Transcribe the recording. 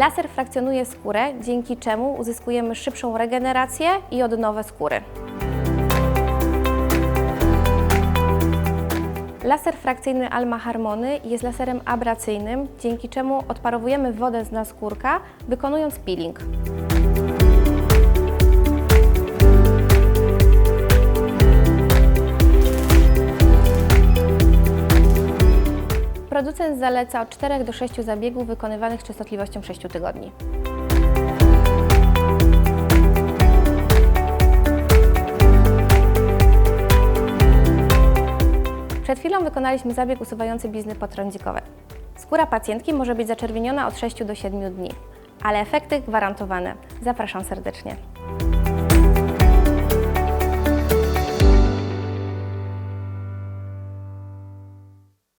Laser frakcjonuje skórę, dzięki czemu uzyskujemy szybszą regenerację i odnowę skóry. Laser frakcyjny Alma Harmony jest laserem abracyjnym, dzięki czemu odparowujemy wodę z naskórka, wykonując peeling. Producent zaleca od 4 do 6 zabiegów wykonywanych z częstotliwością 6 tygodni. Przed chwilą wykonaliśmy zabieg usuwający blizny potrądzikowe. Skóra pacjentki może być zaczerwieniona od 6 do 7 dni, ale efekty gwarantowane. Zapraszam serdecznie.